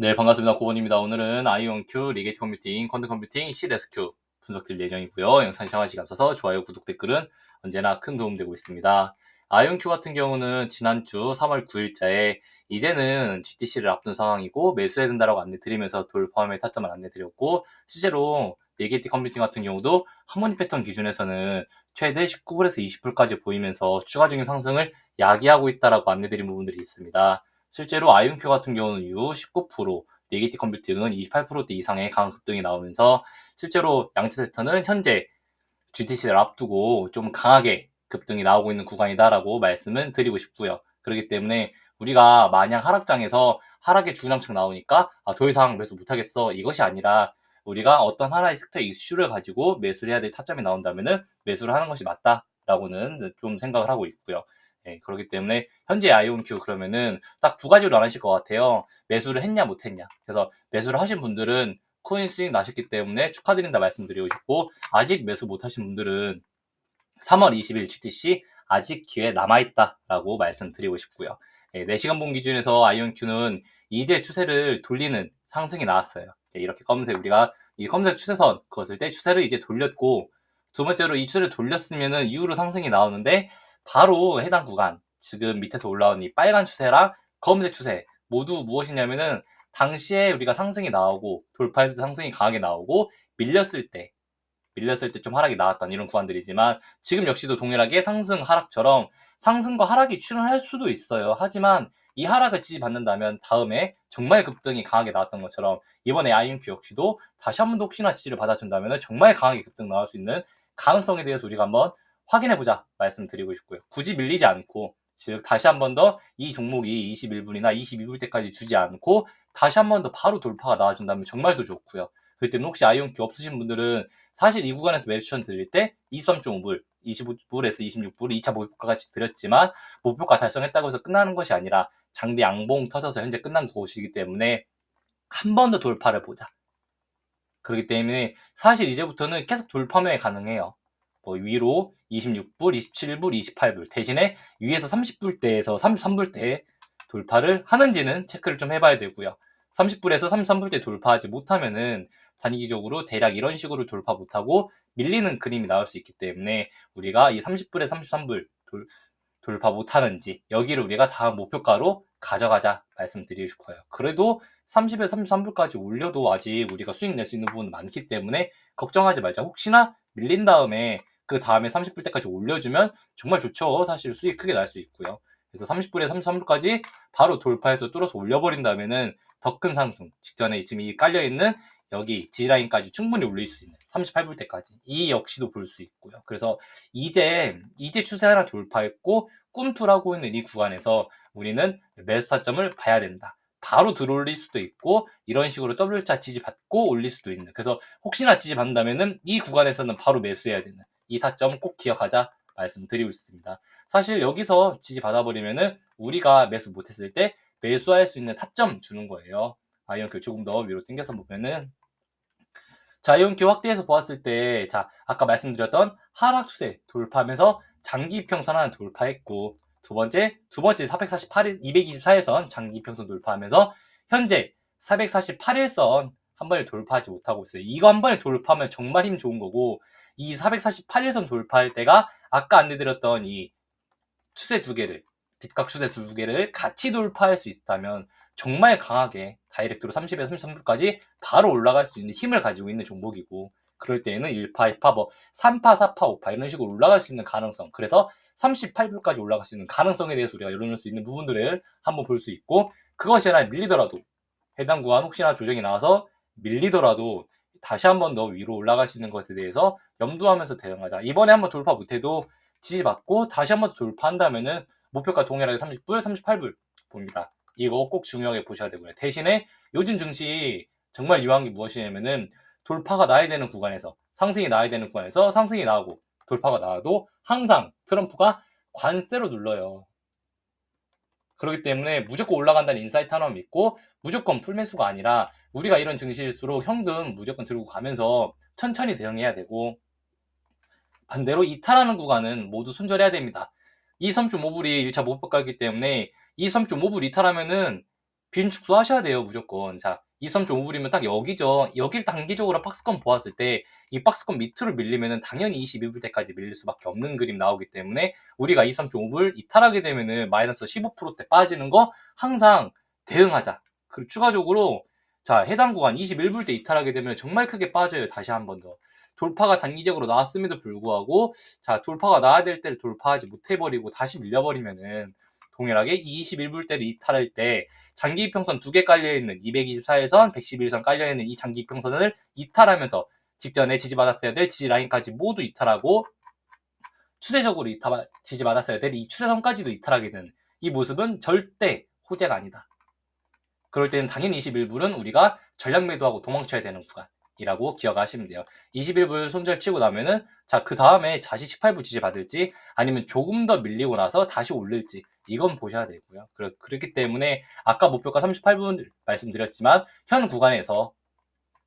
네, 반갑습니다. 고원입니다. 오늘은 아이온큐 리게이트 컴퓨팅, 퀀트 컴퓨팅, CLSQ 분석 드릴 예정이고요. 영상 시청하시기 앞서서 좋아요, 구독, 댓글은 언제나 큰 도움 되고 있습니다. 아이온큐 같은 경우는 지난주 3월 9일자에 이제는 GTC를 앞둔 상황이고 매수해야 된다라고 안내 드리면서 돌파함의 타점을 안내 드렸고 실제로 리게이트 컴퓨팅 같은 경우도 하모니 패턴 기준에서는 최대 19불에서 20불까지 보이면서 추가적인 상승을 야기하고 있다라고 안내 드린 부분들이 있습니다. 실제로 아이온큐 같은 경우는 유 19%, 네게티 컴퓨팅은 28%대 이상의 강한 급등이 나오면서 실제로 양치 세터는 현재 GTC를 앞두고 좀 강하게 급등이 나오고 있는 구간이다라고 말씀을 드리고 싶고요. 그렇기 때문에 우리가 마냥 하락장에서 하락의 주장창 나오니까 아, 더 이상 매수 못하겠어 이것이 아니라 우리가 어떤 하나의 섹터 이슈를 가지고 매수를 해야 될 타점이 나온다면은 매수를 하는 것이 맞다라고는 좀 생각을 하고 있고요. 예, 그렇기 때문에 현재 아이온큐 그러면은 딱 두 가지로 나누실 것 같아요. 매수를 했냐 못했냐. 그래서 매수를 하신 분들은 코인 수익 나셨기 때문에 축하드린다 말씀드리고 싶고 아직 매수 못하신 분들은 3월 20일 GTC 아직 기회 남아있다라고 말씀드리고 싶고요. 예, 4시간 본 기준에서 아이온큐는 이제 추세를 돌리는 상승이 나왔어요. 예, 이렇게 검색 우리가 이 검색 추세선 그었을 때 추세를 이제 돌렸고 두 번째로 이 추세를 돌렸으면은 이후로 상승이 나오는데 바로 해당 구간 지금 밑에서 올라온 이 빨간 추세랑 검은색 추세 모두 무엇이냐면은 당시에 우리가 상승이 나오고 돌파했을 때 상승이 강하게 나오고 밀렸을 때 밀렸을 때 좀 하락이 나왔던 이런 구간들이지만 지금 역시도 동일하게 상승 하락처럼 상승과 하락이 출현할 수도 있어요. 하지만 이 하락을 지지받는다면 다음에 정말 급등이 강하게 나왔던 것처럼 이번에 아이온큐 역시도 다시 한 번 더 혹시나 지지를 받아준다면 정말 강하게 급등 나올 수 있는 가능성에 대해서 우리가 한번 확인해보자 말씀드리고 싶고요. 굳이 밀리지 않고 즉 다시 한 번 더 이 종목이 21분이나 22불 때까지 주지 않고 다시 한 번 더 바로 돌파가 나와준다면 정말 더 좋고요. 그렇기 때문에 혹시 아이온큐 없으신 분들은 사실 이 구간에서 매수 추천 드릴 때 23.5불, 25불에서 26불 2차 목표가까지 드렸지만 목표가 달성했다고 해서 끝나는 것이 아니라 장대 양봉 터져서 현재 끝난 곳이기 때문에 한 번 더 돌파를 보자. 그렇기 때문에 사실 이제부터는 계속 돌파매 가능해요. 뭐 위로 26불, 27불, 28불 대신에 위에서 30불대에서 33불대 돌파를 하는지는 체크를 좀 해봐야 되고요. 30불에서 33불대 돌파하지 못하면은 단기적으로 대략 이런 식으로 돌파 못하고 밀리는 그림이 나올 수 있기 때문에 우리가 이 30불에 33불 돌, 돌파 못하는지 여기를 우리가 다음 목표가로 가져가자 말씀드리고 싶어요. 그래도 30에 33불까지 올려도 아직 우리가 수익 낼 수 있는 부분 많기 때문에 걱정하지 말자. 혹시나 밀린 다음에 그 다음에 30불 때까지 올려주면 정말 좋죠. 사실 수익 크게 날 수 있고요. 그래서 30불에 33불까지 바로 돌파해서 뚫어서 올려버린다면은 더 큰 상승. 직전에 지금 이 깔려있는 여기 지라인까지 충분히 올릴 수 있는 38불 때까지 이 역시도 볼 수 있고요. 그래서 이제 이제 추세 하나 돌파했고 꿈틀하고 있는 이 구간에서 우리는 매수 타점을 봐야 된다. 바로 들어올릴 수도 있고 이런 식으로 W자 지지받고 올릴 수도 있는 그래서 혹시나 지지받는다면은 이 구간에서는 바로 매수해야 되는 이 타점 꼭 기억하자 말씀드리고 있습니다. 사실 여기서 지지 받아버리면은 우리가 매수 못했을 때 매수할 수 있는 타점 주는 거예요. 아이언큐 조금 더 위로 당겨서 보면은 자, 아이온큐 확대해서 보았을 때, 자, 아까 말씀드렸던 하락 추세 돌파하면서 장기 이평선 하나 돌파했고, 두 번째, 두 번째 448일, 224일선 장기 이평선 돌파하면서 현재 448일선 한 번에 돌파하지 못하고 있어요. 이거 한 번에 돌파하면 정말 힘 좋은 거고, 이 448일선 돌파할 때가 아까 안내드렸던 이 추세 두 개를, 빗각 추세 두 개를 같이 돌파할 수 있다면 정말 강하게 다이렉트로 30에서 33불까지 바로 올라갈 수 있는 힘을 가지고 있는 종목이고 그럴 때에는 1파, 2파, 뭐 3파, 4파, 5파 이런 식으로 올라갈 수 있는 가능성 그래서 38불까지 올라갈 수 있는 가능성에 대해서 우리가 열어놓을 수 있는 부분들을 한번 볼 수 있고 그것이 아니라 밀리더라도 해당 구간 혹시나 조정이 나와서 밀리더라도 다시 한 번 더 위로 올라갈 수 있는 것에 대해서 염두하면서 대응하자. 이번에 한번 돌파 못해도 지지받고 다시 한번 돌파한다면은 목표가 동일하게 30불, 38불 봅니다. 이거 꼭 중요하게 보셔야 되고요. 대신에 요즘 증시 정말 유한 게 무엇이냐면은 돌파가 나야 되는 구간에서 상승이 나야 되는 구간에서 상승이 나오고 돌파가 나와도 항상 트럼프가 관세로 눌러요. 그렇기 때문에 무조건 올라간다는 인사이트 하나 믿고 무조건 풀매수가 아니라 우리가 이런 증시일수록 현금 무조건 들고 가면서 천천히 대응해야 되고 반대로 이탈하는 구간은 모두 손절해야 됩니다. 이 3.5불이 1차 목표가이기 때문에 이 3.5불 이탈하면은 빈 축소 하셔야 돼요, 무조건. 자, 23.5불이면 딱 여기죠. 여길 단기적으로 박스권 보았을 때 이 박스권 밑으로 밀리면은 당연히 21불 때까지 밀릴 수밖에 없는 그림 나오기 때문에 우리가 23.5불 이탈하게 되면은 마이너스 15%대 빠지는 거 항상 대응하자. 그리고 추가적으로 자, 해당 구간 21불 때 이탈하게 되면 정말 크게 빠져요. 다시 한 번 더. 돌파가 단기적으로 나왔음에도 불구하고 자, 돌파가 나야 될 때를 돌파하지 못해 버리고 다시 밀려 버리면은 동일하게 21불 때를 이탈할 때 장기 이평선 두 개 깔려있는 224일선, 111선 깔려있는 이 장기 이평선을 이탈하면서 직전에 지지받았어야 될 지지라인까지 모두 이탈하고 추세적으로 이탈, 지지받았어야 될 이 추세선까지도 이탈하게 되는 이 모습은 절대 호재가 아니다. 그럴 때는 당연히 21불은 우리가 전략 매도하고 도망쳐야 되는 구간이라고 기억하시면 돼요. 21불 손절 치고 나면은 자, 그 다음에 다시 18불 지지 받을지 아니면 조금 더 밀리고 나서 다시 올릴지 이건 보셔야 되고요. 그렇, 그렇기 때문에 아까 목표가 38분 말씀드렸지만 현 구간에서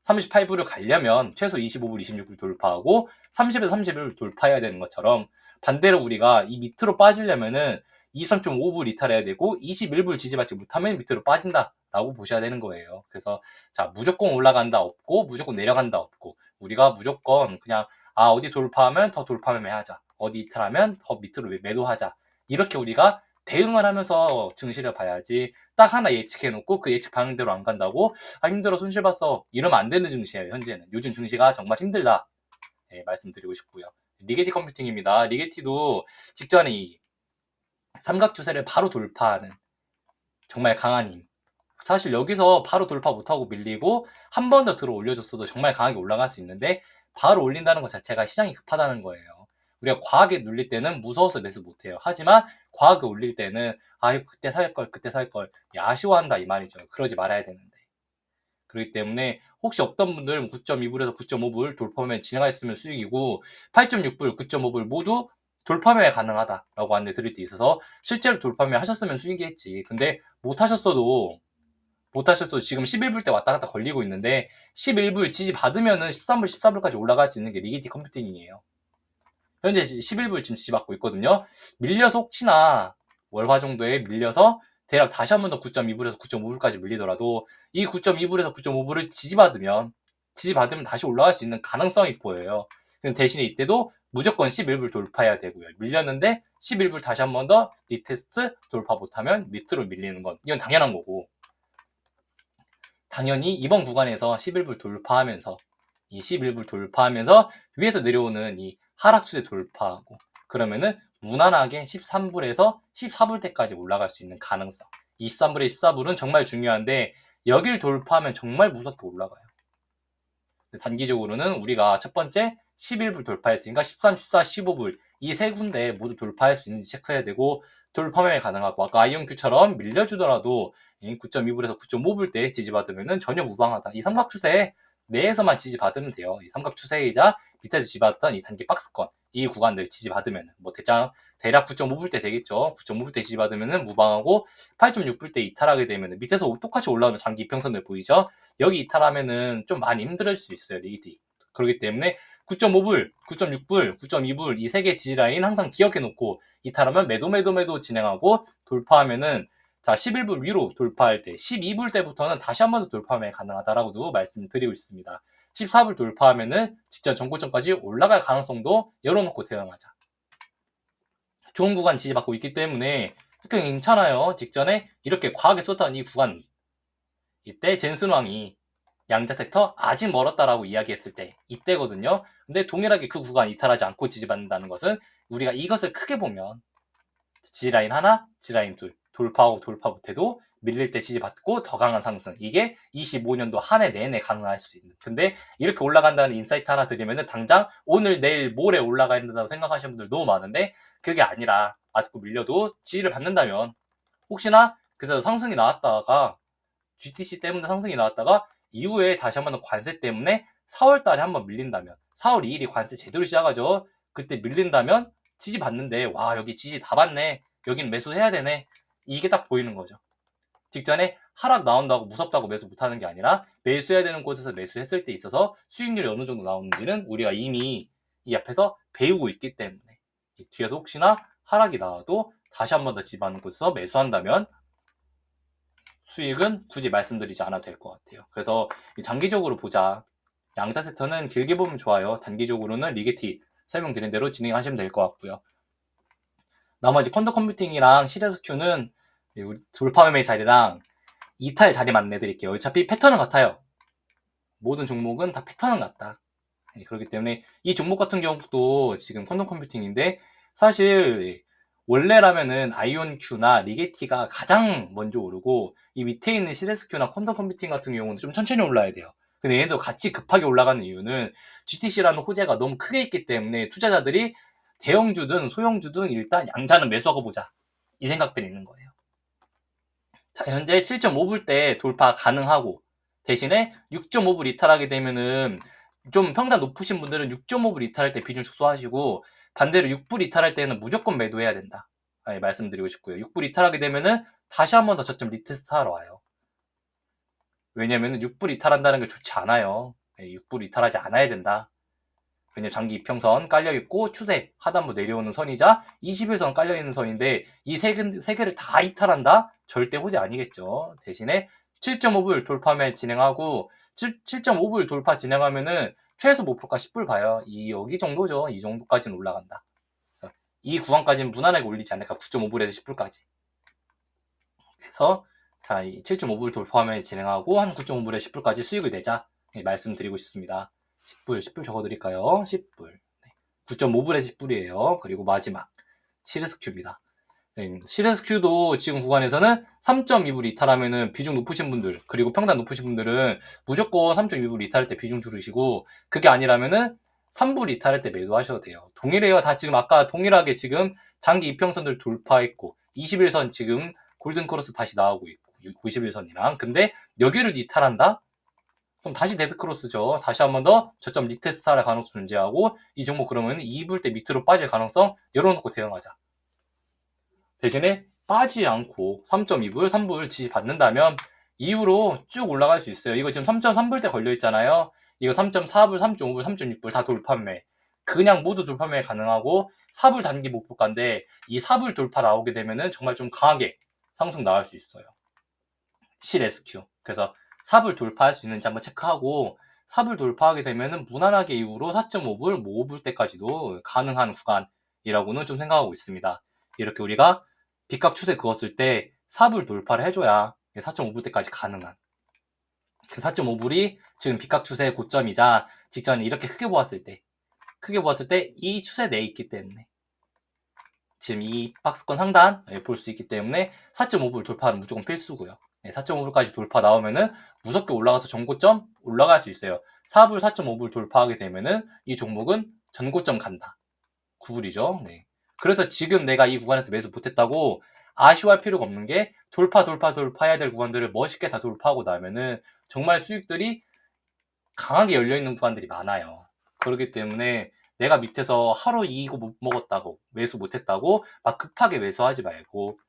38불을 가려면 최소 25불, 26불 돌파하고 30에서 31불 돌파해야 되는 것처럼 반대로 우리가 이 밑으로 빠지려면은 23.5불 이탈해야 되고 21불 지지받지 못하면 밑으로 빠진다 라고 보셔야 되는 거예요. 그래서 자 무조건 올라간다 없고 무조건 내려간다 없고 우리가 무조건 그냥 아 어디 돌파하면 더 돌파 매매하자. 어디 이탈하면 더 밑으로 매도하자. 이렇게 우리가 대응을 하면서 증시를 봐야지 딱 하나 예측해놓고 그 예측 방향대로 안 간다고 아 힘들어 손실 봤어. 이러면 안 되는 증시예요 현재는. 요즘 증시가 정말 힘들다. 네, 말씀드리고 싶고요. 리게티 컴퓨팅입니다. 리게티도 직전에 이 삼각 추세를 바로 돌파하는 정말 강한 힘 사실 여기서 바로 돌파 못하고 밀리고 한 번 더 들어 올려줬어도 정말 강하게 올라갈 수 있는데 바로 올린다는 것 자체가 시장이 급하다는 거예요 우리가 과하게 눌릴 때는 무서워서 매수 못해요. 하지만 과하게 올릴 때는 아 그때 살 걸, 그때 살 걸, 아쉬워한다 이 말이죠. 그러지 말아야 되는데. 그렇기 때문에 혹시 없던 분들은 9.2불에서 9.5불 돌파면 진행했으면 수익이고 8.6불, 9.5불 모두 돌파매 가능하다라고 안내 드릴 때 있어서 실제로 돌파매 하셨으면 수익이겠지. 근데 못 하셨어도 못 하셨어도 지금 11불 때 왔다 갔다 걸리고 있는데 11불 지지 받으면은 13불, 14불까지 올라갈 수 있는 게 리기티 컴퓨팅이에요. 현재 11불 지금 지지받고 있거든요. 밀려서 혹시나 월화 정도에 밀려서 대략 다시 한 번 더 9.2불에서 9.5불까지 밀리더라도 이 9.2불에서 9.5불을 지지받으면 지지받으면 다시 올라갈 수 있는 가능성이 보여요. 대신에 이때도 무조건 11불 돌파해야 되고요. 밀렸는데 11불 다시 한 번 더 리테스트 돌파 못하면 밑으로 밀리는 건 이건 당연한 거고 당연히 이번 구간에서 11불 돌파하면서 이 11불 돌파하면서 위에서 내려오는 이 하락 추세 돌파하고 그러면은 무난하게 13불에서 14불 때까지 올라갈 수 있는 가능성. 23불에 14불은 정말 중요한데 여길 돌파하면 정말 무섭게 올라가요. 단기적으로는 우리가 첫 번째 11불 돌파했으니까 13, 14, 15불 이 세 군데 모두 돌파할 수 있는지 체크해야 되고 돌파매 가능하고 아까 아이온큐처럼 밀려주더라도 9.2불에서 9.5불 때 지지받으면 전혀 무방하다. 이 삼각 추세 내에서만 지지받으면 돼요. 이 삼각 추세이자 밑에서 지지받던 이 단기 박스권 이 구간들 지지받으면 뭐 대장 대략 9.5불 때 되겠죠. 9.5불 때 지지받으면 무방하고 8.6불 때 이탈하게 되면 밑에서 똑같이 올라오는 장기 이평선들 보이죠. 여기 이탈하면은 좀 많이 힘들 수 있어요. 리디. 그렇기 때문에 9.5불, 9.6불, 9.2불 이 세 개 지지라인 항상 기억해 놓고 이탈하면 매도 매도 매도 진행하고 돌파하면은 자, 11불 위로 돌파할 때 12불 때부터는 다시 한 번 더 돌파하면 가능하다라고도 말씀드리고 있습니다. 14불 돌파하면은 직전 전고점까지 올라갈 가능성도 열어놓고 대응하자. 좋은 구간 지지받고 있기 때문에 괜찮아요. 직전에 이렇게 과하게 쏟았던 이 구간 이때 젠슨 왕이 양자 섹터 아직 멀었다라고 이야기했을 때 이때거든요. 근데 동일하게 그 구간 이탈하지 않고 지지받는다는 것은 우리가 이것을 크게 보면 지라인 하나, 지라인 둘 돌파하고 돌파 못해도 밀릴 때 지지받고 더 강한 상승. 이게 25년도 한 해 내내 가능할 수 있는. 근데 이렇게 올라간다는 인사이트 하나 드리면은 당장 오늘, 내일, 모레 올라가야 된다고 생각하시는 분들 너무 많은데 그게 아니라 아직도 밀려도 지지를 받는다면 혹시나 그래서 상승이 나왔다가 GTC 때문에 상승이 나왔다가 이후에 다시 한번 관세 때문에 4월 달에 한번 밀린다면 4월 2일이 관세 제대로 시작하죠. 그때 밀린다면 지지 받는데 와 여기 지지 다 받네. 여긴 매수해야 되네. 이게 딱 보이는 거죠. 직전에 하락 나온다고 무섭다고 매수 못하는 게 아니라 매수해야 되는 곳에서 매수했을 때 있어서 수익률이 어느 정도 나오는지는 우리가 이미 이 앞에서 배우고 있기 때문에 뒤에서 혹시나 하락이 나와도 다시 한 번 더 집하는 곳에서 매수한다면 수익은 굳이 말씀드리지 않아도 될 것 같아요. 그래서 이 장기적으로 보자. 양자 세터는 길게 보면 좋아요. 단기적으로는 리게티 설명드린 대로 진행하시면 될 것 같고요. 나머지 퀀터 컴퓨팅이랑 시리즈Q는 돌파 매매 자리랑 이탈 자리만 내드릴게요. 어차피 패턴은 같아요. 모든 종목은 다 패턴은 같다. 네, 그렇기 때문에 이 종목 같은 경우도 지금 퀀텀 컴퓨팅인데 사실 원래라면은 아이온Q나 리게티가 가장 먼저 오르고 이 밑에 있는 시레스Q나 퀀텀 컴퓨팅 같은 경우는 좀 천천히 올라야 돼요. 근데 얘네도 같이 급하게 올라가는 이유는 GTC라는 호재가 너무 크게 있기 때문에 투자자들이 대형주든 소형주든 일단 양자는 매수하고 보자. 이 생각들이 있는 거예요. 자, 현재 7.5불 때 돌파 가능하고 대신에 6.5불 이탈하게 되면은 좀 평단 높으신 분들은 6.5불 이탈할 때 비중 축소하시고 반대로 6불 이탈할 때는 무조건 매도해야 된다. 아니, 말씀드리고 싶고요. 6불 이탈하게 되면은 다시 한 번 더 저점 리테스트 하러 와요. 왜냐면은 6불 이탈한다는 게 좋지 않아요. 6불 이탈하지 않아야 된다. 왜냐면 장기 이평선 깔려 있고 추세 하단부 내려오는 선이자 21선 깔려 있는 선인데 이세 개를 다 이탈한다? 절대 호재 아니겠죠. 대신에 7.5불 돌파면 진행하고 7, 7.5불 돌파 진행하면은 최소 목표가 10불 봐요. 이 여기 정도죠. 이 정도까지는 올라간다. 그래서 이 구간까지는 무난하게 올리지 않을까. 9.5불에서 10불까지. 그래서 자, 이 7.5불 돌파하면 진행하고 한 9.5불에 10불까지 수익을 내자. 네, 말씀드리고 싶습니다. 10불, 10불 적어드릴까요? 10불. 네. 9.5불에 10불이에요. 그리고 마지막 시리스큐입니다. 네, 시리스큐도 지금 구간에서는 3.2불 이탈하면은 비중 높으신 분들 그리고 평단 높으신 분들은 무조건 3.2불 이탈할 때 비중 줄이시고 그게 아니라면은 3불 이탈할 때 매도하셔도 돼요. 동일해요. 다 지금 아까 동일하게 지금 장기 이평선들 돌파했고 21선 지금 골든 크로스 다시 나오고 있고 91선이랑 근데 여기를 이탈한다? 그럼 다시 데드크로스죠. 다시 한 번 더 저점 리테스트 할 가능성 존재하고 이 종목 그러면 2불 때 밑으로 빠질 가능성 열어놓고 대응하자. 대신에 빠지지 않고 3.2불, 3불 지지 받는다면 이후로 쭉 올라갈 수 있어요. 이거 지금 3.3불 때 걸려 있잖아요. 이거 3.4불, 3.5불, 3.6불 다 돌파매. 그냥 모두 돌파매 가능하고 4불 단기 목표가인데 이 4불 돌파 나오게 되면은 정말 좀 강하게 상승 나올 수 있어요. 실 SQ. 그래서 4불 돌파할 수 있는지 한번 체크하고 4불 돌파하게 되면은 무난하게 이후로 4.5불, 뭐 5불 때까지도 가능한 구간이라고는 좀 생각하고 있습니다. 이렇게 우리가 빚값 추세 그었을 때 4불 돌파를 해줘야 4.5불 때까지 가능한 그 4.5불이 지금 빚값 추세의 고점이자 직전에 이렇게 크게 보았을 때 크게 보았을 때 이 추세 내에 있기 때문에 지금 이 박스권 상단 볼 수 있기 때문에 4.5불 돌파는 무조건 필수고요. 4.5불까지 돌파 나오면은 무섭게 올라가서 전고점 올라갈 수 있어요. 4불, 4.5불 돌파하게 되면은 이 종목은 전고점 간다. 9불이죠. 네. 그래서 지금 내가 이 구간에서 매수 못했다고 아쉬워할 필요가 없는 게 돌파, 돌파, 돌파해야 될 구간들을 멋있게 다 돌파하고 나면은 정말 수익들이 강하게 열려있는 구간들이 많아요. 그렇기 때문에 내가 밑에서 하루 이거 못 먹었다고 매수 못했다고 막 급하게 매수하지 말고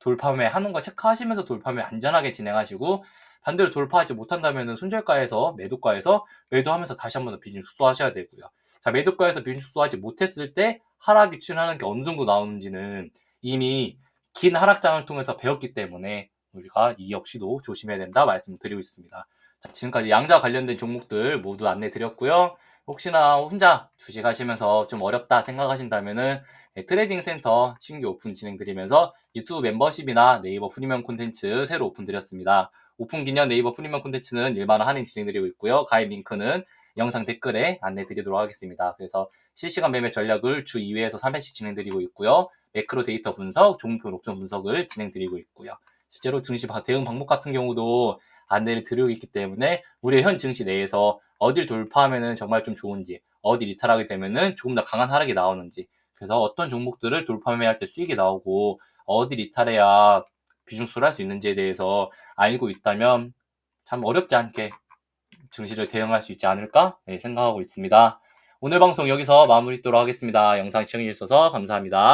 돌파매 하는 거 체크하시면서 돌파매 안전하게 진행하시고 반대로 돌파하지 못한다면 손절가에서 매도가에서 매도하면서 다시 한번 더 비중 축소하셔야 되고요. 자 매도가에서 비중 축소하지 못했을 때 하락이 추진하는 게 어느 정도 나오는지는 이미 긴 하락장을 통해서 배웠기 때문에 우리가 이 역시도 조심해야 된다 말씀드리고 있습니다. 자, 지금까지 양자 관련된 종목들 모두 안내 드렸고요. 혹시나 혼자 주식 하시면서 좀 어렵다 생각하신다면은 네, 트레이딩 센터 신규 오픈 진행드리면서 유튜브 멤버십이나 네이버 프리미엄 콘텐츠 새로 오픈 드렸습니다. 오픈 기념 네이버 프리미엄 콘텐츠는 1만원 할인 진행드리고 있고요. 가입 링크는 영상 댓글에 안내 드리도록 하겠습니다. 그래서 실시간 매매 전략을 주 2회에서 3회씩 진행드리고 있고요. 매크로 데이터 분석, 종목표 옥션 분석을 진행드리고 있고요. 실제로 증시 대응 방법 같은 경우도 안내를 드리고 있기 때문에 우리 현 증시 내에서 어딜 돌파하면은 정말 좀 좋은지, 어디 이탈하게 되면은 조금 더 강한 하락이 나오는지, 그래서 어떤 종목들을 돌파 매매할 때 수익이 나오고 어디 이탈해야 비중수를 할 수 있는지에 대해서 알고 있다면 참 어렵지 않게 증시를 대응할 수 있지 않을까 네, 생각하고 있습니다. 오늘 방송 여기서 마무리 짓도록 하겠습니다. 영상 시청해주셔서 감사합니다.